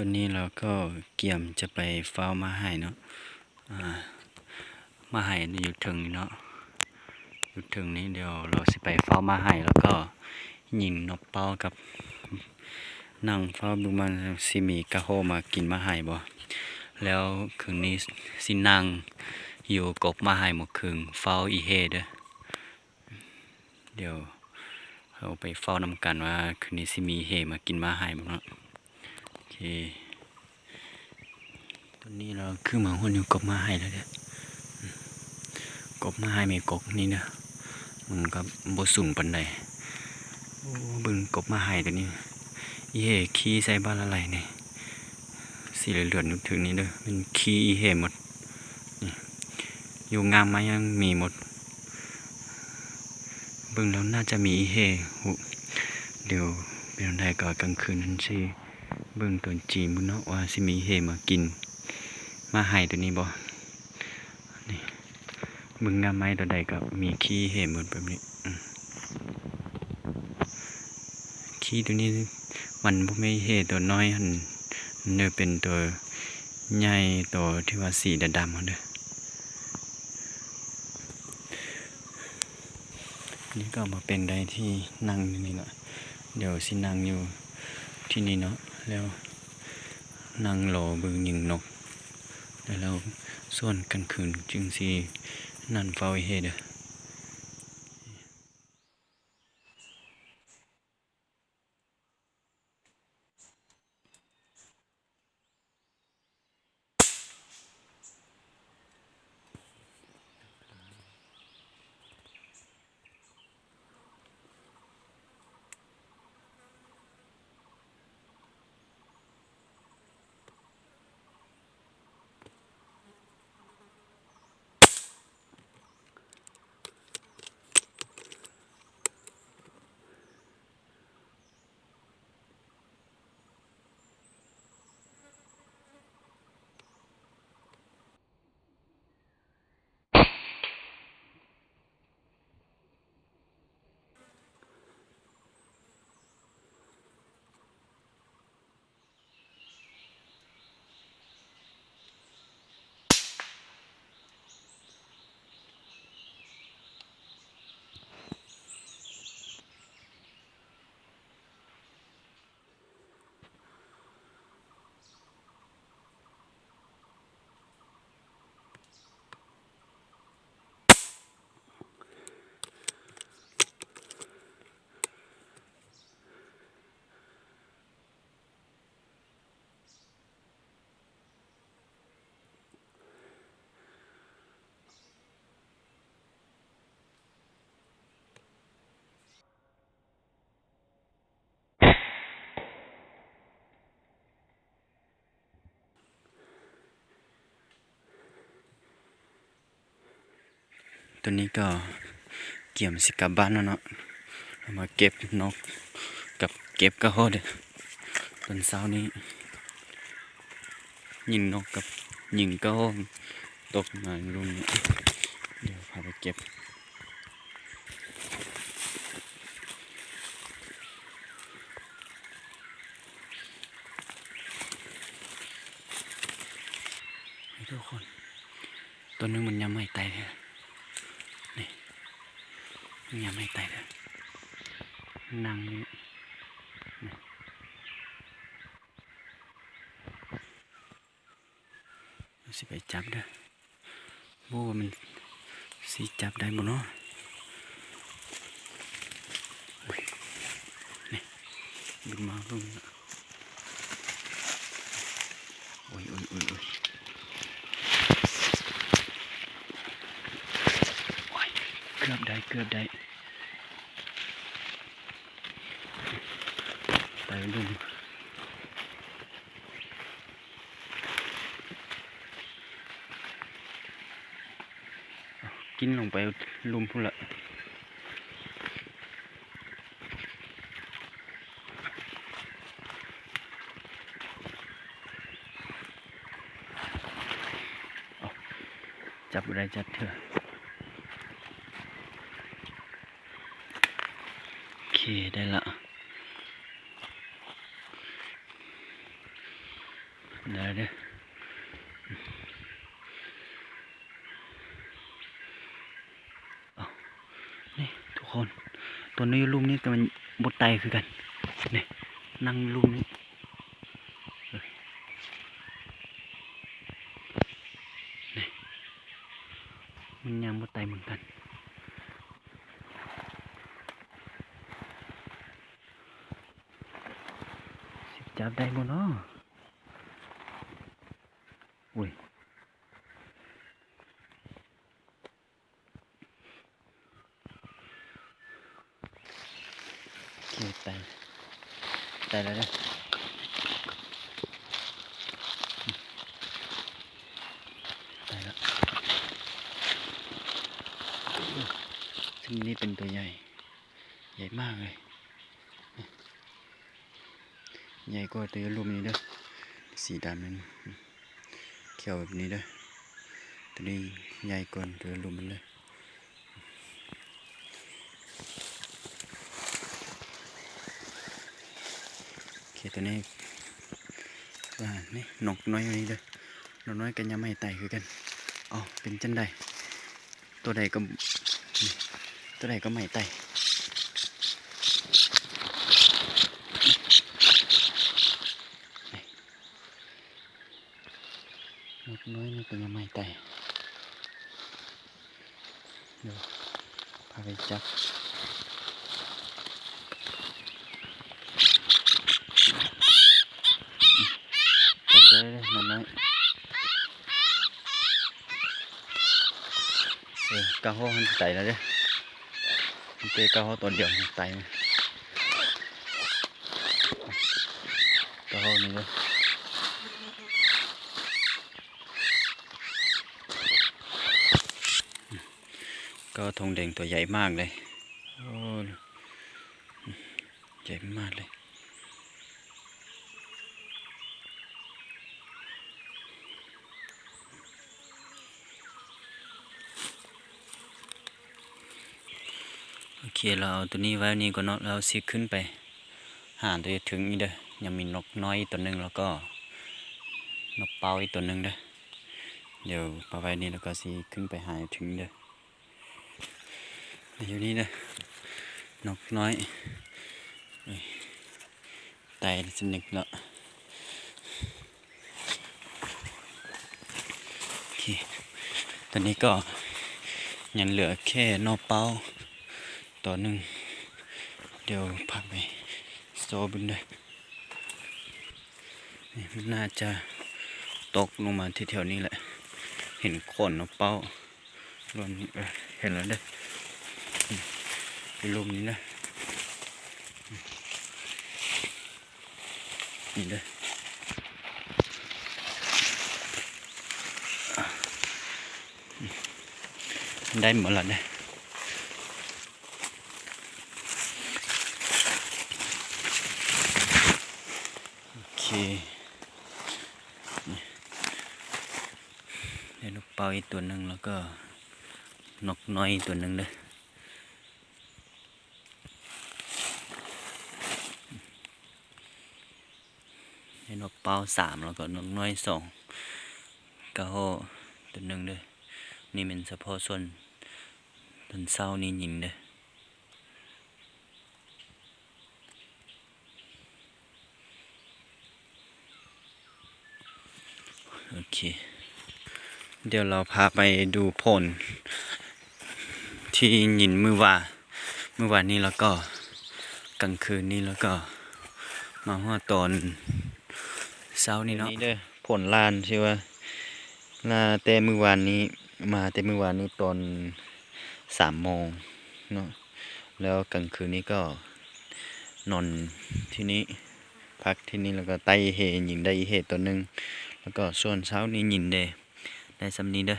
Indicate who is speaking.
Speaker 1: ตัวนี้เราก็เกี่ยมจะไปเฝ้ามาให้เนาะมาให้อยู่ถึงเนาะอยู่ถึงนี้เดี๋ยวเราสิไปเฝ้ามาให้แล้วก็ยิงนกเป้ากับนั่งเฝ้าดูมันสิมีกระโฮมากินมาให้บ่แล้วคืนนี้สินั่งอยู่กบมาให้หมดคืนเฝ้าอีเฮเด้อเดี๋ยวเราไปเฝ้านำกันว่าคืนนี้สิมีเฮมากินมาให้บ่เนาะ ตอนนี้เราคือเหมือนคนอยู่กบมาให้แล้วเนี่ยกบมาให้ไม่กบนี่นะมันก็บสุนปันใดโอ้เบึงกบมาให้ตัวนี้อีเห่ขี้ใส่บ้านอะไรเนี่ยสีเหลืองๆนึกถึงนี้เด้อเป็นขี้อีเห่หมดอยู่งามมายังมีหมดบิ่งแล้วน่าจะมีอีเห่หูเดี๋ยวเป็นไรก็กลางคืนนั้นสิ เบิ่งตัวจีมุนเนาะว่าสิมีเฮมากิน มาให้ตัวนี้บ่นี่เบิ่งงามไม้ตัวใดก็มีขี้เฮหมดแบบนี้ขี้ตัวนี้มันบ่ไม่เฮตัวน้อยหันเนื้อเป็นตัวใหญ่ตัวที่ว่าสีดำๆหั่นเด้อนี่ก็มาเป็นได้ที่นั่งนี่เนาะเดี๋ยวสินั่งอยู่ที่นี่เนาะ แล้วนั่งรอเบิ่งยิงนก แล้วส่วนกันคืนจึงสินั่นเฝ้าเฮ็ดเด้อ ตัวนี้ก็เกี่ยมสิกับบ้านแล้วเนาะมาเก็บนกกับเก็บกระโหดเด้อตอนเช้านี้ ยิงนกกับยิงกระโหดตกมารุมเนี่ยเดี๋ยวพาไปเก็บทุกคน ตัวนึงมันยังไม่ตายเลย มันยังไม่ตายเลยนั่งนี่นี่เราสิไปจับเด้อโบว่ามันสิจับได้บ่เนาะอุ๊ยนี่บินมาเบิ่งน่ะโอ้ยโอ้ยโอ้ยโอ้ย โอ้ย เกือบได้ไปลุมกินลงไปลุมพุ่นละจับอะไรจับเถอะ โอเค ได้ละ ได้เด้อนี่ทุกคน ตัวนี้ลุ่มนี้แต่มันบดไตคือกัน นี่ นั่งลุ่มนี้เอ้ยนี่ มันยังบดไตเหมือนกัน สิ จับได้บ่เนาะอุ้ยเคตายตายแล้วเด้อตายแล้วซึ่งนี่เป็นตัวใหญ่ ใหญ่มากเลย ใหญ่กว่าตัวรูปนี้เด้อสีดำนั้นเขียวแบบนี้เด้อตัวนี้ใหญ่กว่าตัวรูปมันเลยโอเคตัวนี้ว่านี่นกน้อยอยู่นี่เด้อนกน้อยกันยังไม่ไต่คือกันอ๋อเป็นจันใดตัวใดก็ตัวใดก็ไม่ไต่ นกน้อยนี่ เป็นยังไงแต่เดี๋ยวพาไปจับจับได้เลยนกน้อยเออกระโห้มันไตแล้วเด้อมันเจอกระโห้ตัวเดียวมันไตไหมกระโห้นี่เด้ ก็ทงแดงตัวใหญ่มากเลยโอ้ใหญ่มากเลยโอเคเราเอาตัวนี้ไว้นี่ก่อนเนาะเราสิขึ้นไปหาตัวถึงนี่เด้อยังมีนกน้อยอีกตัวหนึ่งแล้วก็นกเป้าอีกตัวหนึ่งเด้อเดี๋ยวปาไว้นี่แล้วก็สิขึ้นไปหาถึงเด้อ อยู่นี่นะนกน้อยเอ้ยตายสนิทแล้วโอเคตอนนี้ก็ยังเหลือแค่นอกเป้าตัวหนึ่งเดี๋ยวพาไปโซบุนเลยน่าจะตกลงมาที่แถวนี้แหละ เห็นขนนกเป้าลวนเห็นแล้วเด้อ ลมนี้นะนี่เลยได้หมดแล้วเนี่ยโอเคนี่ได้นกเป่าอีกตัวหนึ่งแล้วก็ นกน้อยอีกตัวหนึ่งเลย ให้นกเป้าสามแล้วก็นกน้อยสองกระโหตัวหนึ่งเด้อนี่เป็นเฉพาะส่วนต้นเศร้านี่หญิงเด้อโอเค เดี๋ยวเราพาไปดูผล ที่หยินมือว่าเมื่อวานนี้แล้วก็กลางคืนนี้แล้วก็มาหัวตอนานี่เนาะนี่เด้อผลลานใช่ว่าลาแต่มือวานนี้มาแต่มือวานนี้ตอนสามโมงเนาะแล้วกลางคืนนี้ก็นอนที่นี้พักที่นี่แล้วก็ไต่เหหญิงได้เหตุตัวหนึ่งแล้วก็ส่วนเช้านี้หญิงเดได้สำนีเด้อ